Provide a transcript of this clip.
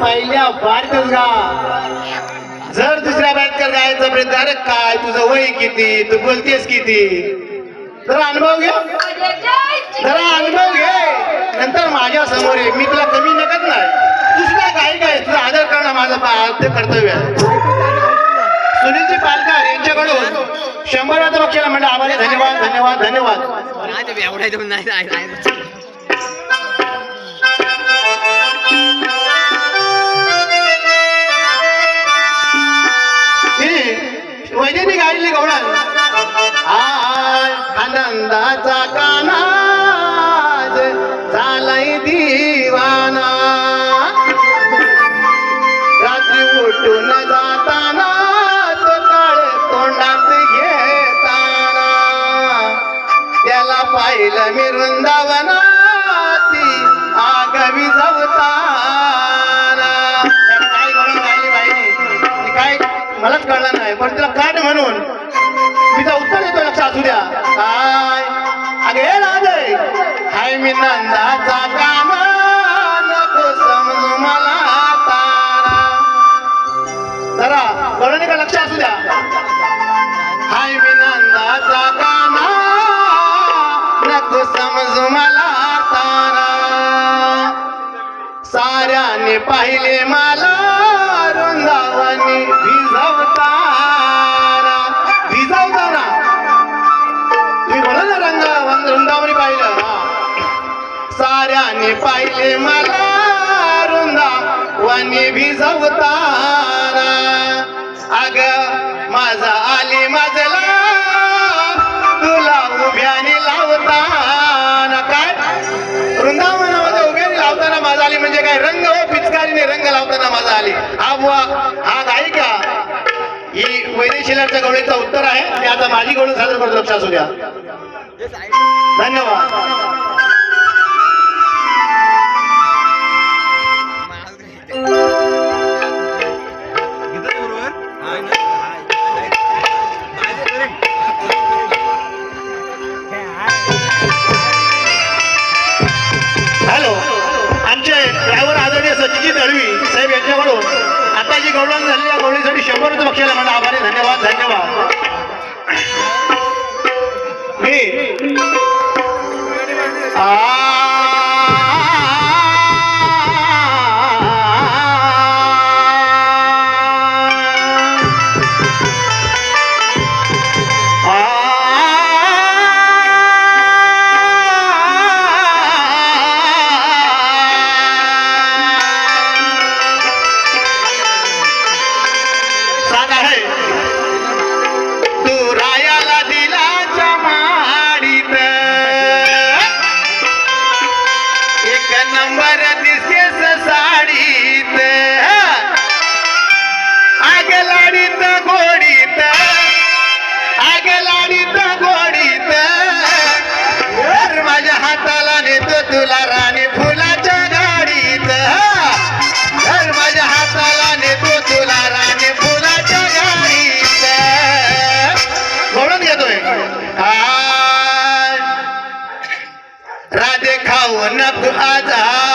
पहिल्या बारीतच गा जर दुसऱ्या बारीत कर गायचा प्रयत्न अरे काय तुझं वय किती तू बोलतेस किती? जरा अनुभव घे. जरा अनुभव घे. नंतर माझ्यासमोर ये. मी तुला कमी नकत नाही. दुसरा काय काय तुझा आदर करणं माझं आद्य कर्तव्य आहे. सुनीलजी पालकर यांच्याकडून शंभर वेळा म्हणलं म्हणजे आभारी धन्यवाद धन्यवाद धन्यवाद. एवढ्या वैद्यनी गायली गवळण आनंदाचा कानाज झालाय दिवाना. रात्री उठून जाताना काळ तोंडात घेताना त्याला पाहिलं मी वृंदावन. मी उत्तर देतो लक्ष असू द्या. काय अगे राजे हाय मी नंदाचा काम नको समजू मला तारा. जरा कळलं का लक्ष असू द्या? हाय मी नंदाचा काम नको समजू मला तारा. साऱ्याने पाहिले मला वाणी पाहिले मला वृंदावनी भिजवताना अग माझा आली माझला तुला उभ्याने लावताना. काय? वृंदावनामध्ये उभ्याने लावताना माझा आली म्हणजे काय? रंग हो पिचकारीने रंग लावताना माझा आली. हा आज ऐका गायिका. ही वैदेशिलाच्या गवळीचं उत्तर आहे. ते आता माझी गवळी सादर करतो लक्षात असू द्या धन्यवाद. आदरणीय सचिनजी दळवी साहेब यांच्याकडून. आता जी गौरव झाली या गौरवीसाठी शंभर रुपये बक्षीला म्हणा आभारी धन्यवाद धन्यवाद. मी आ ونبعدها